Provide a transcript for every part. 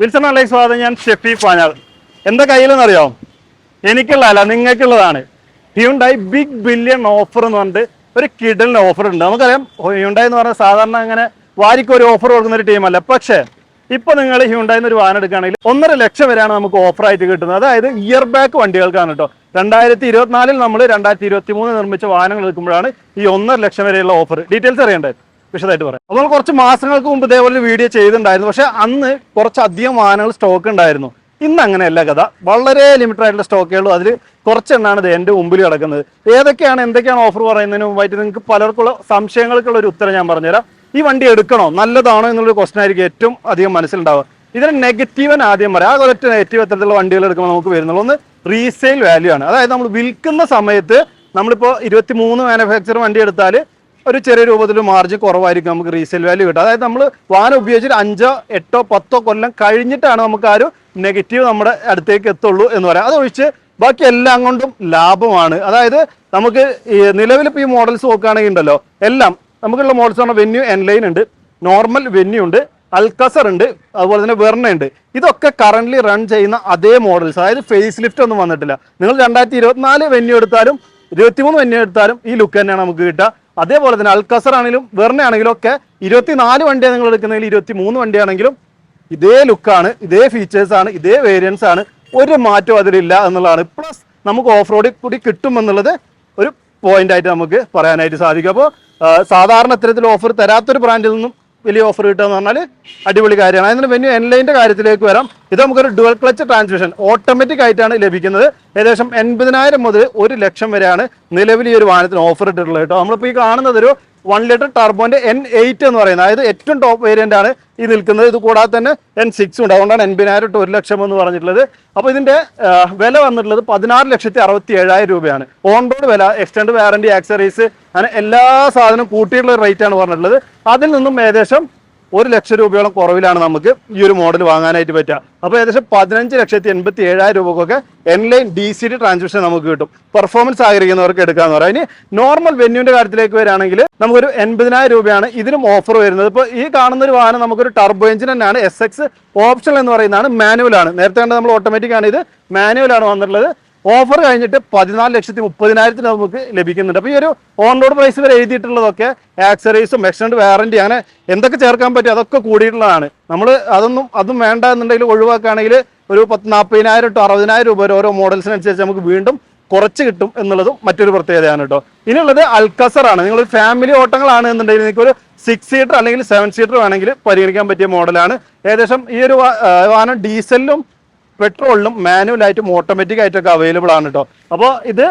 Wilson അലൈസ് സ്വാഗതം ഞാൻ ഷെഫി പാഞ്ഞാൾ എന്താ കയ്യിലെന്ന് അറിയാം എനിക്കുള്ളതല്ല നിങ്ങൾക്കുള്ളതാണ്. ഹ്യുണ്ടായി ബിഗ് ബില്യൺ ഓഫർ എന്ന് പറഞ്ഞിട്ട് ഒരു കിഡലിന് ഓഫർ ഉണ്ട് നമുക്കറിയാം ഹ്യുണ്ടായി എന്ന് പറഞ്ഞാൽ സാധാരണ അങ്ങനെ വാരിക്ക് ഒരു ഓഫർ കൊടുക്കുന്ന ഒരു ടീമല്ല. പക്ഷേ ഇപ്പൊ നിങ്ങൾ ഹ്യൂണ്ടായി ഒരു വാഹനം എടുക്കുകയാണെങ്കിൽ ഒന്നര ലക്ഷം വരെയാണ് നമുക്ക് ഓഫർ ആയിട്ട് കിട്ടുന്നത്. അതായത് ഇയർ ബാക്ക് വണ്ടികൾക്കാണ് കേട്ടോ. രണ്ടായിരത്തി ഇരുപത്തിനാലിൽ നമ്മൾ രണ്ടായിരത്തി ഇരുപത്തി മൂന്ന് നിർമ്മിച്ച വാഹനങ്ങൾ എടുക്കുമ്പോഴാണ് ഈ ഒന്നര ലക്ഷം വരെയുള്ള ഓഫർ. ഡീറ്റെയിൽസ് അറിയേണ്ടത് വിശദമായിട്ട് പറയാം. അപ്പോൾ കുറച്ച് മാസങ്ങൾക്ക് മുമ്പ് ഇതേപോലെ വീഡിയോ ചെയ്തിട്ടുണ്ടായിരുന്നു. പക്ഷെ അന്ന് കുറച്ചധികം വാഹനങ്ങൾ സ്റ്റോക്ക് ഉണ്ടായിരുന്നു. ഇന്ന് അങ്ങനെയല്ല കഥ. വളരെ ലിമിറ്റഡ് ആയിട്ടുള്ള സ്റ്റോക്കുകളും അതിൽ കുറച്ചെണ്ണാണ് ഇത് എന്റെ മുമ്പിൽ കിടക്കുന്നത്. ഏതൊക്കെയാണ് എന്തൊക്കെയാണ് ഓഫർ പറയുന്നതിന് മുമ്പായിട്ട് നിങ്ങൾക്ക് പലർക്കുള്ള സംശയങ്ങൾക്കുള്ള ഒരു ഉത്തരം ഞാൻ പറഞ്ഞുതരാം. ഈ വണ്ടി എടുക്കണോ? നല്ലതാണോ എന്നുള്ളൊരു ക്വസ്റ്റൻ ആയിരിക്കും ഏറ്റവും അധികം മനസ്സിലുണ്ടാവുക. ഇതിന് നെഗറ്റീവൻ ആദ്യം പറയാം. ആ ഒരൊറ്റ നെഗറ്റീവ് എത്തരത്തിലുള്ള വണ്ടികൾ എടുക്കുമ്പോൾ നമുക്ക് വരുന്നുള്ളൂ. ഒന്ന് റീസെയിൽ വാല്യൂ ആണ്. അതായത് നമ്മൾ വിൽക്കുന്ന സമയത്ത് നമ്മളിപ്പോൾ ഇരുപത്തി മൂന്ന് മാനുഫാക്ചർ വണ്ടി എടുത്താൽ ഒരു ചെറിയ രൂപത്തിൽ മാർജ് കുറവായിരിക്കും നമുക്ക് റീസെയിൽ വാല്യൂ കിട്ടുക. അതായത് നമ്മൾ വാഹനം ഉപയോഗിച്ചിട്ട് അഞ്ചോ എട്ടോ പത്തോ കൊല്ലം കഴിഞ്ഞിട്ടാണ് നമുക്ക് ആ ഒരു നെഗറ്റീവ് നമ്മുടെ അടുത്തേക്ക് എത്തുള്ളൂ എന്ന് പറയാം. അതൊഴിച്ച് ബാക്കി എല്ലാം കൊണ്ടും ലാഭമാണ്. അതായത് നമുക്ക് നിലവിൽ ഈ മോഡൽസ് നോക്കുകയാണെങ്കിൽ ഉണ്ടല്ലോ എല്ലാം നമുക്കുള്ള മോഡൽസ് പറഞ്ഞാൽ വെന്യൂ എൻലൈൻ ഉണ്ട് നോർമൽ വെന്യൂ ഉണ്ട് അൽക്കസർ ഉണ്ട് അതുപോലെ തന്നെ വെർണ ഉണ്ട്. ഇതൊക്കെ കറന്റ്ലി റൺ ചെയ്യുന്ന അതേ മോഡൽസ് അതായത് ഫേസ് ലിഫ്റ്റ് ഒന്നും വന്നിട്ടില്ല. നിങ്ങൾ രണ്ടായിരത്തി ഇരുപത്തിനാല് വെന്യൂ എടുത്താലും ഇരുപത്തിമൂന്ന് വെന്യൂ എടുത്താലും ഈ ലുക്ക് തന്നെയാണ് നമുക്ക് കിട്ടുക. അതേപോലെ തന്നെ അൽക്കസർ ആണെങ്കിലും വെർണ ആണെങ്കിലും ഒക്കെ ഇരുപത്തിനാല് വണ്ടിയാണ് നിങ്ങൾ എടുക്കുന്നതിൽ ഇരുപത്തി മൂന്ന് വണ്ടിയാണെങ്കിലും ഇതേ ലുക്കാണ് ഇതേ ഫീച്ചേഴ്സ് ആണ് ഇതേ വേരിയൻസ് ആണ്. ഒരു മാറ്റവും അതിലില്ല എന്നുള്ളതാണ്. പ്ലസ് നമുക്ക് ഓഫ് റോഡിൽ കൂടി കിട്ടുമെന്നുള്ളത് ഒരു പോയിന്റ് ആയിട്ട് നമുക്ക് പറയാനായിട്ട് സാധിക്കും. അപ്പോൾ സാധാരണ ഇത്തരത്തിൽ ഓഫർ തരാത്തൊരു ബ്രാൻഡിൽ നിന്നും വലിയ ഓഫർ കിട്ടുക എന്ന് പറഞ്ഞാൽ അടിപൊളി കാര്യമാണ്. അതിന് വെന്യൂ എൻലൈന്റെ കാര്യത്തിലേക്ക് വരാം. ഇത് നമുക്കൊരു ഡുവൽ ക്ലച്ച് ട്രാൻസ്മിഷൻ ഓട്ടോമാറ്റിക് ആയിട്ടാണ് ലഭിക്കുന്നത്. ഏകദേശം എൺപതിനായിരം മുതൽ ഒരു ലക്ഷം വരെയാണ് നിലവിൽ ഈ ഒരു വാഹനത്തിന് ഓഫർ ഇട്ടിട്ടുള്ളത് കേട്ടോ. നമ്മളിപ്പോൾ ഈ കാണുന്നത് ഒരു വൺ ലിറ്റർ ടർബോന്റെ എൻ എയ്റ്റ് എന്ന് പറയുന്നത്. അതായത് ഏറ്റവും ടോപ്പ് വേരിയന്റ് ആണ് ഈ നിൽക്കുന്നത്. ഇത് കൂടാതെ തന്നെ എൻ സിക്സ് ഉണ്ട്. അതുകൊണ്ടാണ് എൺപതിനായിരം ടു ഒരു ലക്ഷം എന്ന് പറഞ്ഞിട്ടുള്ളത്. അപ്പോൾ ഇതിന്റെ വില വന്നിട്ടുള്ളത് പതിനാറ് ലക്ഷത്തി അറുപത്തി ഏഴായിരം രൂപയാണ്. ഓൺ റോഡ് വില എക്സ്റ്റൻഡ് വാറന്റി ആക്സറീസ് അങ്ങനെ എല്ലാ സാധനവും കൂട്ടിയിട്ടുള്ള റേറ്റ് ആണ് പറഞ്ഞിട്ടുള്ളത്. അതിൽ നിന്നും ഏകദേശം ഒരു ലക്ഷം രൂപയോളം കുറവിലാണ് നമുക്ക് ഈ ഒരു മോഡൽ വാങ്ങാനായിട്ട് പറ്റുക. അപ്പോൾ ഏകദേശം പതിനഞ്ച് ലക്ഷത്തി എൺപത്തി ഏഴായിരം രൂപക്കൊക്കെ N line D C D transmission നമുക്ക് കിട്ടും. പെർഫോമൻസ് ആഗ്രഹിക്കുന്നവർക്ക് എടുക്കാന്ന് പറയാം. ഇനി നോർമൽ വെന്യൂവിന്റെ കാര്യത്തിലേക്ക് വരികയാണെങ്കിൽ നമുക്കൊരു എൺപതിനായിരം രൂപയാണ് ഇതിനും ഓഫർ വരുന്നത്. ഇപ്പോൾ ഈ കാണുന്ന ഒരു വാഹനം നമുക്കൊരു ടർബോ എഞ്ചിൻ തന്നെയാണ്. എസ് എക്സ് ഓപ്ഷൻ എന്ന് പറയുന്നതാണ് മാനുവൽ ആണ്. നേരത്തെ കണ്ട നമ്മൾ ഓട്ടോമാറ്റിക് ആണ്. ഇത് മാനുവൽ ആണ് വന്നിട്ടുള്ളത്. ഓഫർ കഴിഞ്ഞിട്ട് പതിനാല് ലക്ഷത്തി മുപ്പതിനായിരത്തിന് നമുക്ക് ലഭിക്കുന്നുണ്ട്. അപ്പോൾ ഈ ഒരു ഓൺ റോഡ് പ്രൈസ് വരെ എഴുതിയിട്ടുള്ളതൊക്കെ ആക്സറീസും എക്സ്റ്റൻഡ് വാറന്റി അങ്ങനെ എന്തൊക്കെ ചേർക്കാൻ പറ്റും അതൊക്കെ കൂടിയിട്ടുള്ളതാണ്. നമ്മൾ അതൊന്നും അതും വേണ്ട എന്നുണ്ടെങ്കിൽ ഒഴിവാക്കുകയാണെങ്കിൽ ഒരു പത്ത് നാൽപ്പതിനായിരം ടു അറുപതിനായിരം രൂപ ഓരോ മോഡൽസിനനുസരിച്ച് നമുക്ക് വീണ്ടും കുറച്ച് കിട്ടും എന്നുള്ളതും മറ്റൊരു പ്രത്യേകതയാണ് കേട്ടോ. ഇനിയുള്ളത് അൽക്കസർ ആണ്. നിങ്ങൾ ഫാമിലി ഓട്ടങ്ങളാണ് എന്നുണ്ടെങ്കിൽ നിങ്ങൾക്ക് ഒരു സിക്സ് സീറ്റർ അല്ലെങ്കിൽ സെവൻ സീറ്റർ വേണമെങ്കിൽ പരിഗണിക്കാൻ പറ്റിയ മോഡലാണ് ഏകദേശം ഈ ഒരു വാഹനം ഡീസലിലും പെട്രോളിലും മാനുവലായിട്ടും ഓട്ടോമാറ്റിക് ആയിട്ടൊക്കെ അവൈലബിൾ ആണ് കേട്ടോ അപ്പോൾ ഇത്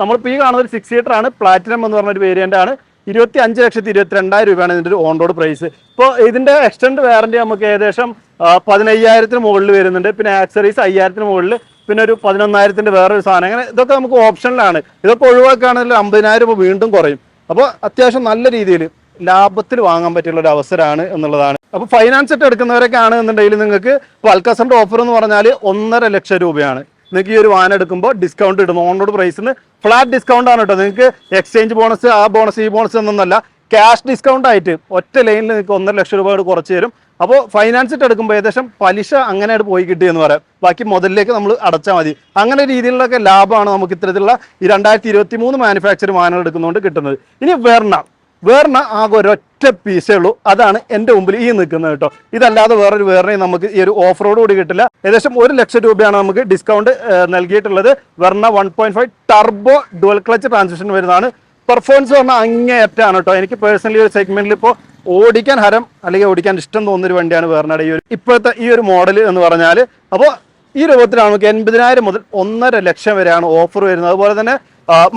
നമ്മളിപ്പോൾ ഈ കാണുന്ന ഒരു സിക്സ് സീറ്റർ ആണ് പ്ലാറ്റിനം എന്ന് പറഞ്ഞ ഒരു വേരിയന്റ് ആണ്. ഇരുപത്തി അഞ്ച് ലക്ഷത്തി ഇരുപത്തി രണ്ടായിരം രൂപയാണ് ഇതിന്റെ ഒരു ഓൺ റോഡ് പ്രൈസ് ഇപ്പോൾ ഇതിന്റെ എക്സ്റ്റൻഡ് വാറന്റി നമുക്ക് ഏകദേശം പതിനയ്യായിരത്തിന് മുകളിൽ വരുന്നുണ്ട്. പിന്നെ ആക്സറീസ് അയ്യായിരത്തിന് മുകളിൽ പിന്നെ ഒരു പതിനൊന്നായിരത്തിന്റെ വേറൊരു സാധനം. അങ്ങനെ ഇതൊക്കെ നമുക്ക് ഓപ്ഷനിലാണ് ഇതൊക്കെ ഒഴിവാക്കുകയാണെങ്കിൽ അമ്പതിനായിരം വീണ്ടും കുറയും. അപ്പോൾ അത്യാവശ്യം നല്ല രീതിയിൽ ലാഭത്തിൽ വാങ്ങാൻ പറ്റിയുള്ള ഒരു അവസരമാണ് എന്നുള്ളതാണ്. അപ്പോൾ ഫൈനാൻസ് ഇട്ട് എടുക്കുന്നവരൊക്കെ ആണ് എന്നുണ്ടെങ്കിൽ നിങ്ങൾക്ക് ഇപ്പോൾ ഓഫർ എന്ന് പറഞ്ഞാൽ ഒന്നര ലക്ഷം രൂപയാണ്. നിങ്ങൾക്ക് ഈ ഒരു വാൻ എടുക്കുമ്പോൾ ഡിസ്കൗണ്ട് ഇടും. ഓൺ റോഡ് പ്രൈസിന് ഫ്ലാറ്റ് ഡിസ്കൗണ്ട് ആണ് കേട്ടോ. നിങ്ങൾക്ക് എക്സ്ചേഞ്ച് ബോണസ് ആ ബോണസ് ഈ ബോണസ് എന്നൊന്നല്ല ക്യാഷ് ഡിസ്കൗണ്ട് ആയിട്ട് ഒറ്റ ലൈനിൽ നിങ്ങൾക്ക് ഒന്നര ലക്ഷം രൂപ കുറച്ച് തരും. അപ്പോൾ ഫൈനാൻസ് ഇട്ട് എടുക്കുമ്പോൾ ഏകദേശം പലിശ അങ്ങനെയായിട്ട് പോയി കിട്ടിയെന്ന് പറയാം. ബാക്കി മുതലിലേക്ക് നമ്മൾ അടച്ചാൽ മതി. അങ്ങനെ രീതിയിലുള്ളൊക്കെ ലാഭമാണ് നമുക്ക് ഇത്തരത്തിലുള്ള ഈ രണ്ടായിരത്തി ഇരുപത്തി മൂന്ന് മാനുഫാക്ചർ വാഹനങ്ങൾ എടുക്കുന്നതുകൊണ്ട് കിട്ടുന്നത്. ഇനി വെർണ. വേർണ ആകെ ഒരൊറ്റ പീസേ ഉള്ളൂ. അതാണ് എന്റെ മുമ്പിൽ ഈ നിൽക്കുന്നത് കേട്ടോ. ഇതല്ലാതെ വേറൊരു വേറെ നമുക്ക് ഈ ഒരു ഓഫ് റോഡ് കൂടി കിട്ടില്ല. ഏകദേശം ഒരു ലക്ഷം രൂപയാണ് നമുക്ക് ഡിസ്കൗണ്ട് നൽകിയിട്ടുള്ളത്. Verna one point five turbo dual clutch transmission വരുന്നതാണ്. പെർഫോമൻസ് പറഞ്ഞാൽ അങ്ങേയറ്റാണ് കേട്ടോ. എനിക്ക് പേഴ്സണലി ഒരു സെഗ്മെന്റിൽ ഇപ്പോൾ ഓടിക്കാൻ ഹരം അല്ലെങ്കിൽ ഓടിക്കാൻ ഇഷ്ടം തോന്നുന്ന ഒരു വണ്ടിയാണ് വേർണയുടെ ഈ ഒരു ഇപ്പോഴത്തെ ഈ ഒരു മോഡൽ എന്ന് പറഞ്ഞാൽ അപ്പോൾ ഈ രൂപത്തിലാണ് നമുക്ക് എൺപതിനായിരം മുതൽ ഒന്നര ലക്ഷം വരെയാണ് ഓഫർ വരുന്നത്. അതുപോലെ തന്നെ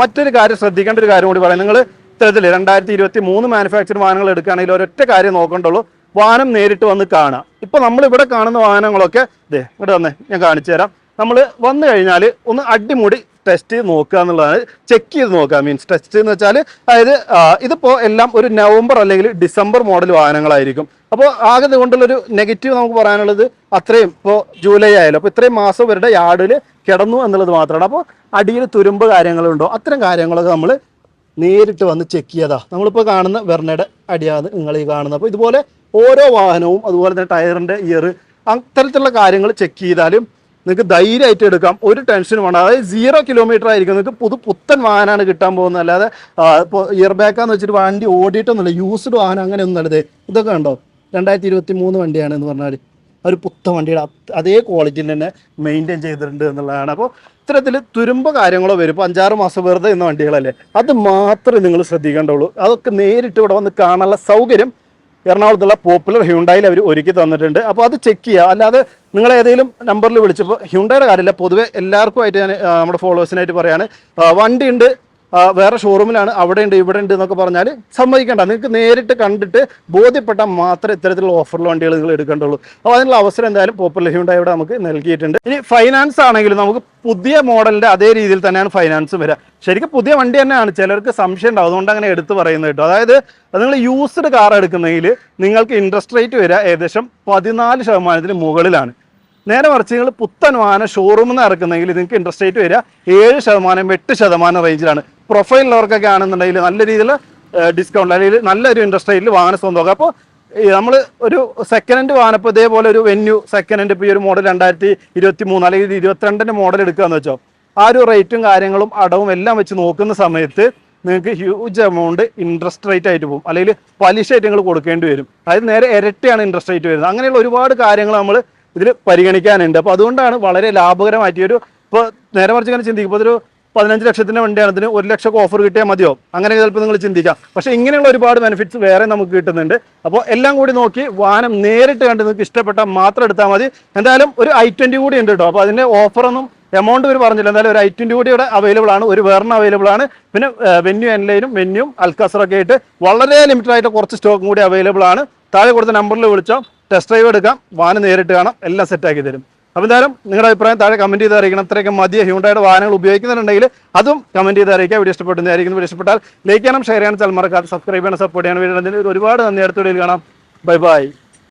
മറ്റൊരു കാര്യം ശ്രദ്ധിക്കേണ്ട ഒരു കാര്യം കൂടി പറയാം. നിങ്ങൾ ഇത്തരത്തിൽ രണ്ടായിരത്തി ഇരുപത്തി മൂന്ന് മാനുഫാക്ചർ വാഹനങ്ങൾ എടുക്കുകയാണെങ്കിൽ ഒരൊറ്റ കാര്യം നോക്കണ്ടുള്ളൂ. വാഹനം നേരിട്ട് വന്ന് കാണാം ഇപ്പൊ നമ്മൾ ഇവിടെ കാണുന്ന വാഹനങ്ങളൊക്കെ ദേ ഇവിടെ വന്നേ ഞാൻ കാണിച്ചു തരാം. നമ്മൾ വന്നു കഴിഞ്ഞാൽ ഒന്ന് അടിമുടി ടെസ്റ്റ് ചെയ്ത് നോക്കുക എന്നുള്ളതാണ്. ചെക്ക് ചെയ്ത് നോക്കുക മീൻസ് ടെസ്റ്റ് എന്ന് വെച്ചാൽ അതായത് ഇതിപ്പോൾ ഇതിപ്പോ എല്ലാം ഒരു നവംബർ അല്ലെങ്കിൽ ഡിസംബർ മോഡൽ വാഹനങ്ങളായിരിക്കും. അപ്പോൾ ആകെ കൊണ്ടുള്ളൊരു നെഗറ്റീവ് നമുക്ക് പറയാനുള്ളത് അത്രയും ഇപ്പോൾ ജൂലൈ ആയാലും അപ്പോൾ ഇത്രയും മാസം ഇവരുടെ യാർഡിൽ കിടന്നു എന്നുള്ളത് മാത്രമാണ്. അപ്പോൾ അടിയിൽ തുരുമ്പ് കാര്യങ്ങളുണ്ടോ? അത്തരം കാര്യങ്ങളൊക്കെ നമ്മൾ നേരിട്ട് വന്ന് ചെക്ക് ചെയ്താ. നമ്മളിപ്പോൾ കാണുന്ന വെർണയുടെ അടിയാണ് നിങ്ങൾ ഈ കാണുന്നത്. അപ്പോൾ ഇതുപോലെ ഓരോ വാഹനവും അതുപോലെ തന്നെ ടയറിന്റെ ഇയർ അത്തരത്തിലുള്ള കാര്യങ്ങൾ ചെക്ക് ചെയ്താലും നിങ്ങൾക്ക് ധൈര്യമായിട്ട് എടുക്കാം. ഒരു ടെൻഷനും വേണ്ട. അതായത് സീറോ കിലോമീറ്റർ ആയിരിക്കും. നിങ്ങൾക്ക് പുതു പുത്തൻ വാഹനമാണ് കിട്ടാൻ പോകുന്നത്. അല്ലാതെ ഇപ്പോൾ ഇയർ ബാക്കാന്ന് വെച്ചിട്ട് വണ്ടി ഓടിയിട്ടൊന്നുമില്ല. യൂസ്ഡ് വാഹനം അങ്ങനെ ഒന്നും അല്ലത് ഇതൊക്കെ ഉണ്ടോ രണ്ടായിരത്തി ഇരുപത്തി മൂന്ന് വണ്ടിയാണ് എന്ന് പറഞ്ഞാൽ ഒരു പുത്ത വണ്ടിയുടെ അതേ ക്വാളിറ്റിയിൽ തന്നെ മെയിന്റെയിൻ ചെയ്തിട്ടുണ്ട് എന്നുള്ളതാണ്. അപ്പോൾ ഇത്തരത്തിൽ തുരുമ്പ് കാര്യങ്ങളോ വരും. അഞ്ചാറ് മാസം വെറുതെ ഇന്ന വണ്ടികളല്ലേ? അത് മാത്രമേ നിങ്ങൾ ശ്രദ്ധിക്കേണ്ടുള്ളൂ. അതൊക്കെ നേരിട്ട് ഇവിടെ വന്ന് കാണാനുള്ള സൗകര്യം എറണാകുളത്തുള്ള പോപ്പുലർ ഹ്യൂണ്ടായിൽ അവർ ഒരുക്കി തന്നിട്ടുണ്ട്. അപ്പോൾ അത് ചെക്ക് ചെയ്യുക. അല്ലാതെ നിങ്ങൾ ഏതെങ്കിലും നമ്പറിൽ വിളിച്ചപ്പോൾ ഹ്യൂണ്ടായുടെ കാര്യമില്ല. പൊതുവെ എല്ലാവർക്കുമായിട്ട് ഞാൻ നമ്മുടെ ഫോളോവേഴ്സിനായിട്ട് പറയാണ്. ആ, വണ്ടിയുണ്ട് വേറെ ഷോറൂമിലാണ് അവിടെ ഉണ്ട് ഇവിടെ ഉണ്ട് എന്നൊക്കെ പറഞ്ഞാൽ സമ്മതിക്കേണ്ട. നിങ്ങൾക്ക് നേരിട്ട് കണ്ടിട്ട് ബോധ്യപ്പെട്ടാൽ മാത്രമേ ഇത്തരത്തിലുള്ള ഓഫറിൽ വണ്ടികൾ നിങ്ങൾ എടുക്കേണ്ടുള്ളൂ. അപ്പോൾ അതിനുള്ള അവസരം എന്തായാലും പോപ്പുലർ ഹ്യൂണ്ടായി ഇവിടെ നമുക്ക് നൽകിയിട്ടുണ്ട്. ഇനി ഫൈനാൻസ് ആണെങ്കിലും നമുക്ക് പുതിയ മോഡലിന്റെ അതേ രീതിയിൽ തന്നെയാണ് ഫൈനാൻസ് വരിക. ശരിക്കും പുതിയ വണ്ടി തന്നെയാണ്. ചിലർക്ക് സംശയം ഉണ്ടാവും. അതുകൊണ്ട് അങ്ങനെ എടുത്ത് പറയുന്നത് കേട്ടോ. അതായത് നിങ്ങൾ യൂസ്ഡ് കാർ എടുക്കുന്നതിൽ നിങ്ങൾക്ക് ഇൻട്രസ്റ്റ് റേറ്റ് വരിക ഏകദേശം പതിനാല് ശതമാനത്തിന് മുകളിലാണ്. നേരെ മറിച്ച് നിങ്ങൾ പുത്തൻ വാഹനം ഷോറൂമിൽ നിന്ന് ഇറക്കുന്നെങ്കിൽ നിങ്ങൾക്ക് ഇൻട്രസ്റ്റ് റേറ്റ് വരിക ഏഴ് ശതമാനം എട്ട് ശതമാനം റേഞ്ചിലാണ് പ്രൊഫൈൽ ഉള്ളവർക്കൊക്കെ ആണെന്നുണ്ടെങ്കിൽ നല്ല രീതിയിൽ ഡിസ്കൗണ്ട് അല്ലെങ്കിൽ നല്ലൊരു ഇൻട്രസ്റ്റ് റേറ്റിൽ വാഹനം സ്വന്തമാക്കുക അപ്പോൾ നമ്മൾ ഒരു സെക്കൻഡ് ഹാൻഡ് വാഹനം ഇപ്പോൾ ഇതേപോലെ ഒരു വെന്യൂ സെക്കൻഡ് ഹാൻഡ് ഇപ്പോൾ ഈ ഒരു മോഡൽ രണ്ടായിരത്തി ഇരുപത്തി മൂന്ന് അല്ലെങ്കിൽ ഇരുപത്തിരണ്ടിന്റെ മോഡൽ എടുക്കുകയെന്ന് വെച്ചോ ആ ഒരു റേറ്റും കാര്യങ്ങളും അടവും എല്ലാം വെച്ച് നോക്കുന്ന സമയത്ത് നിങ്ങൾക്ക് ഹ്യൂജ് എമൗണ്ട് ഇൻട്രസ്റ്റ് റേറ്റ് ആയിട്ട് പോകും. അല്ലെങ്കിൽ പലിശ ആയിട്ട് നിങ്ങൾ കൊടുക്കേണ്ടി വരും. അതായത് നേരെ ഇരട്ടിയാണ് ഇൻട്രസ്റ്റ് റേറ്റ് വരുന്നത്. അങ്ങനെയുള്ള ഒരുപാട് കാര്യങ്ങൾ നമ്മൾ ഇതിൽ പരിഗണിക്കാനുണ്ട്. അപ്പോൾ അതുകൊണ്ടാണ് വളരെ ലാഭകരമായിട്ട് ഒരു ഇപ്പോൾ നേരെ മറിച്ച് ഇങ്ങനെ ചിന്തിക്കും ഇപ്പോൾ ഒരു പതിനഞ്ച് ലക്ഷത്തിന്റെ വണ്ടിയാണ്. ഇതിന് ഒരു ലക്ഷം ഓഫർ കിട്ടിയാൽ മതിയോ? അങ്ങനെ ചിലപ്പോൾ നിങ്ങൾ ചിന്തിക്കാം. പക്ഷേ ഇങ്ങനെയുള്ള ഒരുപാട് ബെനിഫിറ്റ്സ് വേറെ നമുക്ക് കിട്ടുന്നുണ്ട്. അപ്പോൾ എല്ലാം കൂടി നോക്കി വാഹനം നേരിട്ട് കണ്ട് നിങ്ങൾക്ക് ഇഷ്ടപ്പെട്ടാൽ മാത്രം എടുത്താൽ മതി. എന്തായാലും ഒരു ഐ ട്വന്റി കൂടി ഉണ്ട് കേട്ടോ. അപ്പോൾ അതിന്റെ ഓഫറൊന്നും എമൗണ്ട് ഒരു പറഞ്ഞില്ല. എന്തായാലും ഒരു ഐ ട്വന്റി കൂടി ഇവിടെ അവൈലബിൾ ആണ്. ഒരു വേറെ അവൈലബിൾ ആണ്. പിന്നെ വെന്യൂ എൻലൈനും വെന്യൂം അൽക്കാസറൊക്കെ ആയിട്ട് വളരെ ലിമിറ്റഡ് ആയിട്ട് കുറച്ച് സ്റ്റോക്കും കൂടി അവൈലബിൾ ആണ്. താഴെ കൊടുത്ത നമ്പറിൽ വിളിച്ചോ. ടെസ്റ്റ് ഡ്രൈവ് എടുക്കാം. വാഹനം നേരിട്ട് കാണാം. എല്ലാം സെറ്റാക്കി തരും. അപ്പോൾ എന്തായാലും നിങ്ങളുടെ അഭിപ്രായം താഴെ കമന്റ് ചെയ്ത് അറിയിക്കണം. അത്രയൊക്കെ മതിയ. ഹ്യൂണ്ടായുടെ വാഹനങ്ങൾ ഉപയോഗിക്കുന്നുണ്ടെങ്കിൽ അതും കമന്റ് ചെയ്ത് അറിയിക്കുക. വീഡിയോ ഇഷ്ടപ്പെടുന്നതായിരിക്കും വീഡിയോ ഇഷ്ടപ്പെട്ടാൽ ലൈക്ക് ചെയ്യണം ഷെയർ ചെയ്യണം ചാനൽ മറക്കാതെ സബ്സ്ക്രൈബ് ചെയ്യണം സപ്പോർട്ട് ചെയ്യണം. വീഡിയോ ഒരുപാട് നന്ദി. അടുത്ത വീഡിയോയിൽ കാണാം. Bye bye